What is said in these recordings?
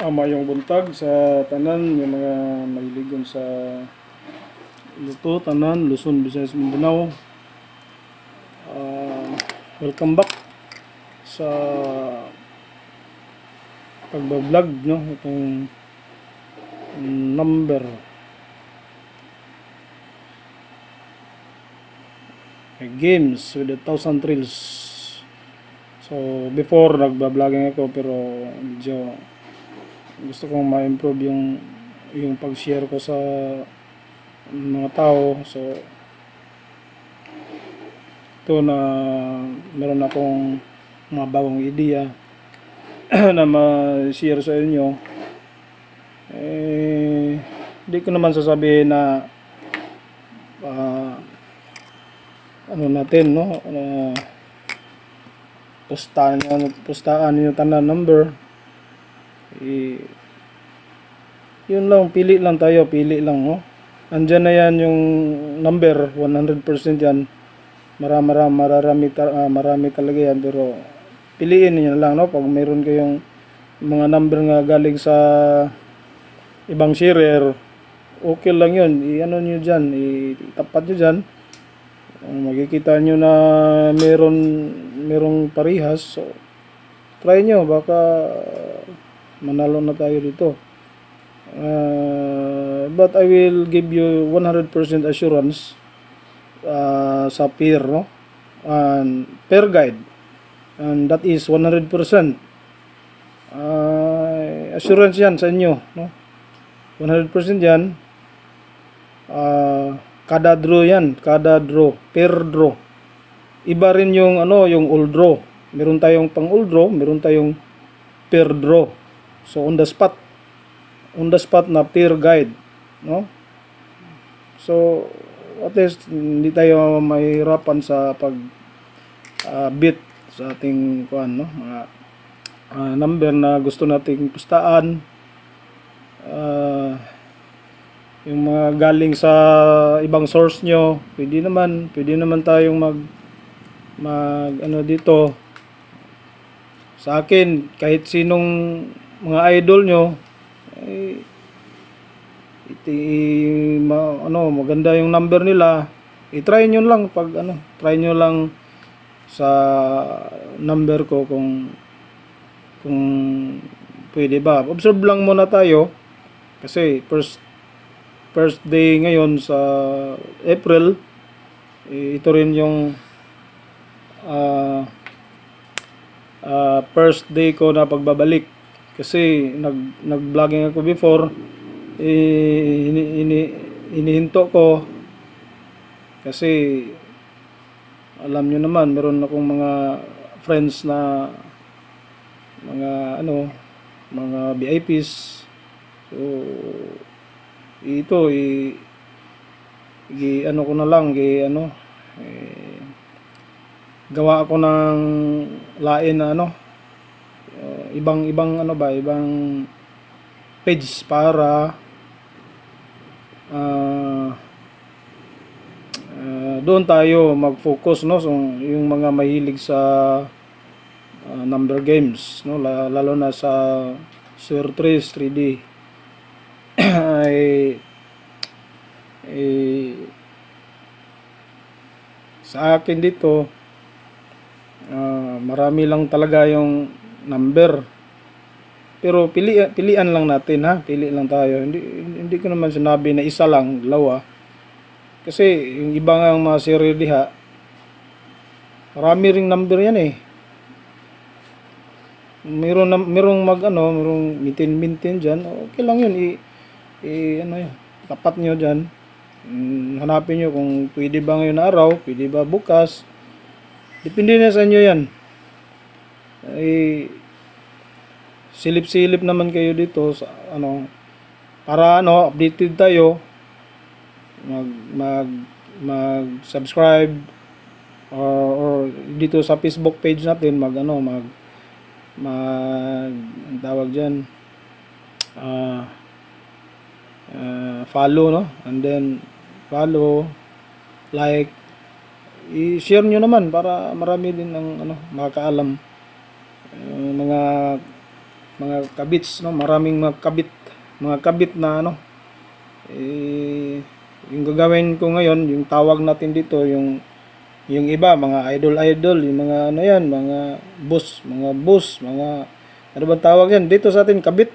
ama yung buntag sa tanan yung mga mahiligon sa luto tanan Luzon Visayas Mindanao. Ah, welcome back sa pagbablog no? Itong number. Games with a thousand thrills. So before nagba-vlogging ako pero medyo gusto kong ma-improve yung yung pag-share ko sa mga tao. So ito na meron akong mga bagong ideya na ma-share sa inyo. Eh hindi ko naman sasabihin na ah, ano natin no? Uh, pustahan pustahan nyo tanan number eh, yun lang, pili lang tayo, pili lang, no? Andyan na yan yung number, 100% yan. Marami, marami, marami, ah, marami talaga yan, pero piliin niyo lang, no? Pag meron kayong mga number nga galing sa ibang sharer, okay lang yun. I-ano nyo dyan, itapat nyo dyan. Kung makikita nyo na meron, merong parihas, so, try nyo, baka manalo na tayo dito. Uh, but I will give you 100% assurance uh, sa peer, no? And peer guide. And that is 100%. Uh, assurance yan sa inyo, no? 100% yan. Uh, kada draw yan, kada draw, per draw. Iba rin yung ano, yung old draw. Meron tayong pang old draw, meron tayong per draw. So on the spot, on the spot na peer guide, no? So at least hindi tayo mahirapan sa pag ah, bit sa ating kuan, no? Mga ah, number na gusto nating pustaan. Ah, yung mga galing sa ibang source nyo, pwede naman, pwede naman tayong mag mag ano dito sa akin kahit sinong mga idol nyo eh, iti, ma, ano, maganda yung number nila. I-try nyo lang pag ano try nyo lang sa number ko kung kung pwede ba. Observe lang muna tayo kasi first first day ngayon sa April eh, ito rin yung ah ah, first day ko na pagbabalik kasi nag nag-vlogging ako before eh, ini, ini, inihinto ko. Kasi alam nyo naman meron akong mga friends na mga ano mga VIPs so ito i, i ano ko na lang i ano eh, gawa ako ng lain na ano ibang ibang ano ba ibang page para ah, ah, doon tayo mag-focus no? So, yung mga mahilig sa ah, number games no? La- lalo na sa Sur 3 3D ay sa akin dito Ah, marami lang talaga yung number. Pero pili pilian lang natin ha, pili lang tayo. Hindi hindi ko naman sinabi na isa lang, dalawa. Kasi yung iba nga mga serial diha, marami ring number yan eh. Meron na, merong mag ano, merong maintain maintain diyan. Okay lang 'yun. I, i ano 'yun, tapat nyo diyan. Mm, hanapin nyo kung pwede ba ngayon na araw, pwede ba bukas. Depende na sa inyo yan. Ay, silip-silip naman kayo dito sa ano para ano updated tayo. Mag mag mag subscribe or, or dito sa Facebook page natin mag ano mag mag ang tawag diyan ah ah, follow no? And then follow like i-share nyo naman para marami din ang ano makakaalam yung mga mga kabits, no? Maraming mga kabit, mga kabit na ano. Eh, yung gagawin ko ngayon, yung tawag natin dito, yung yung iba, mga idol-idol, yung mga ano yan, mga boss, mga boss, mga ano bang tawag yan? Dito sa atin, kabit.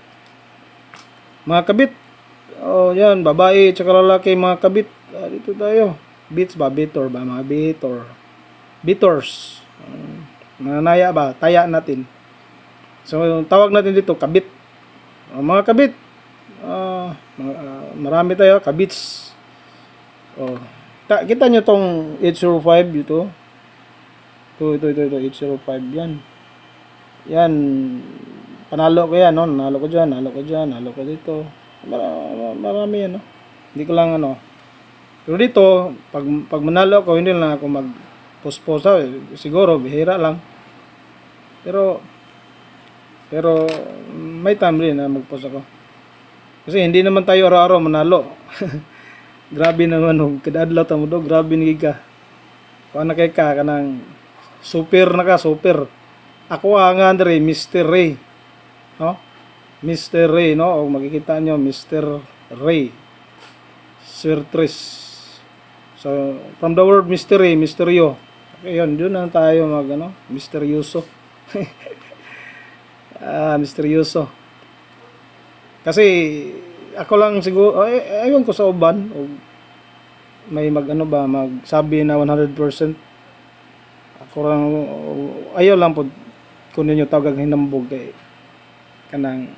Mga kabit. Oh, yan, babae, tsaka lalaki, mga kabit. Ah, dito tayo. Beats ba? Bitor ba? Mga bitor. Bitors. Um, mga naya ba? Taya natin. So, yung tawag natin dito, kabit. Oh, mga kabit. Ah, marami tayo, kabits. Oh. Ta kita nyo tong 805 dito. Ito, ito, ito, ito, 805. Yan. Yan. Panalo ko yan, no? Nanalo ko dyan, nanalo ko dyan, nanalo ko dito. Mara- marami yan, no? Hindi ko lang, ano. Pero dito, pag, pag manalo ako, hindi lang ako mag-post-post. Ah. Siguro, bihira lang. Pero, pero, may time rin na mag-post ako. Kasi hindi naman tayo araw-araw manalo. grabe naman oh, kadadlaw ta mo do, grabe ni ka. Kuan na kay ka kanang super na ka, super. Ako nga andre Mr. Ray. No? Mr. Ray, no? O makikita nyo, Mr. Ray. Swertres. So, from the word mystery, misteryo. Okay, yun, doon na tayo mag, ano, misteryoso. ah, misteryoso. Kasi ako lang siguro ay, ayun ko sa uban o may mag ano ba magsabi na 100% ako lang ayaw lang po kung ninyo tawag hinambog kay kanang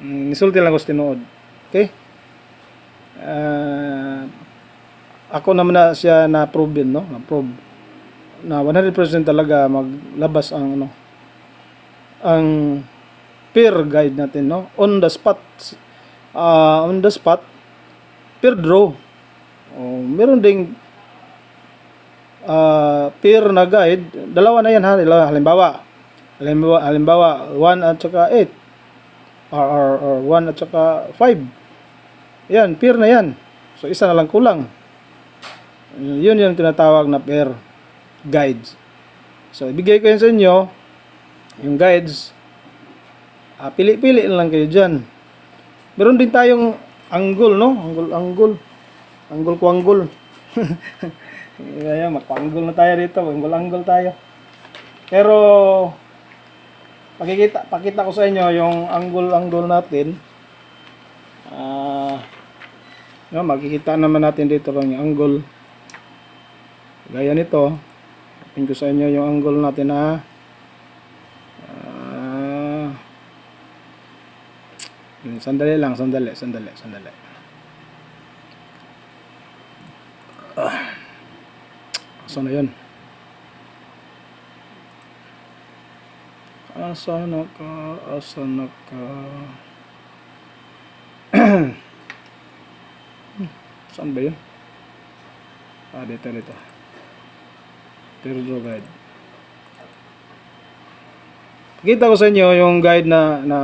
mm, nisulti lang ko sa tinuod. Okay? Ah, ako naman na siya na prove no? Na prove na 100% talaga maglabas ang ano ang peer guide natin no? On the spot ah on the spot peer draw. Oh, meron ding ah peer na guide. Dalawa na yan ha? Halimbawa halimbawa halimbawa 1 at saka 8 or, or, or 1 at saka 5 yan peer na yan. So isa na lang kulang. Yun yung tinatawag na pair guides so ibigay ko yun sa inyo yung guides Ah, pili-pili lang kayo dyan. Meron din tayong angle, no? Angle, angle. Angle ko angle. Kaya magpa-angle na tayo dito. Angle, angle tayo. Pero, pakikita, pakita ko sa inyo yung angle, angle natin. Ah, no, makikita naman natin dito lang yung angle. Gaya nito. Tingin ko sa inyo yung angle natin na ah, Sandali lang, sandali, sandali, sandali. Ah. Asa na yun? Asa na ka? Asa na ka? Hmm, Saan ba yun? Ah, dito, dito. Tirdo guide. Kita ko sa inyo yung guide na na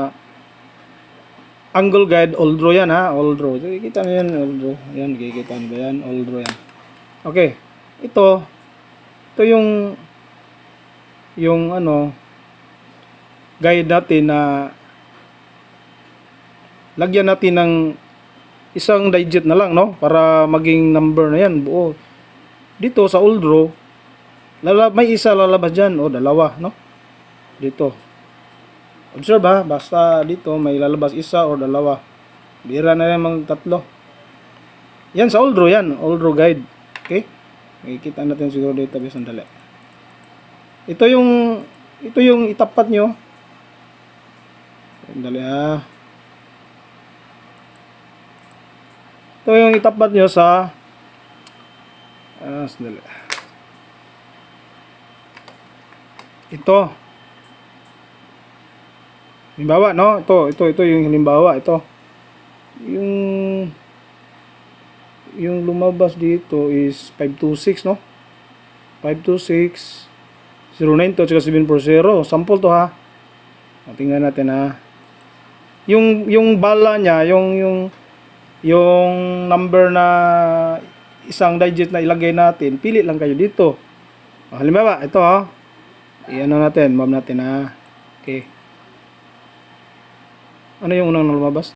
angle guide old draw yan ha? Old draw. Kikita nyo yan old draw. Yan kikita ba yan? Old draw yan. Okay. Ito ito yung yung ano guide natin na lagyan natin ng isang digit na lang no? Para maging number na yan buo. Dito sa old draw lala, may isa lalabas dyan o dalawa no dito Observe ha, basta dito may lalabas isa or dalawa. Bira na yan mga tatlo. Yan sa old draw yan, old draw guide. Okay? Makikita natin siguro dito bis sandali. Ito yung ito yung itapat nyo. Sandali ha. Ito yung itapat nyo sa ah, sandali. Ito. Halimbawa, no? Ito, ito, ito yung halimbawa, ito. Yung yung lumabas dito is 526, no? 526 09 to 740. Sample to ha. Tingnan natin ha. Yung yung bala niya, yung yung yung number na isang digit na ilagay natin, pili lang kayo dito. Halimbawa, ito ha i-ano natin, map natin ha. Okay. Ano yung unang lumabas?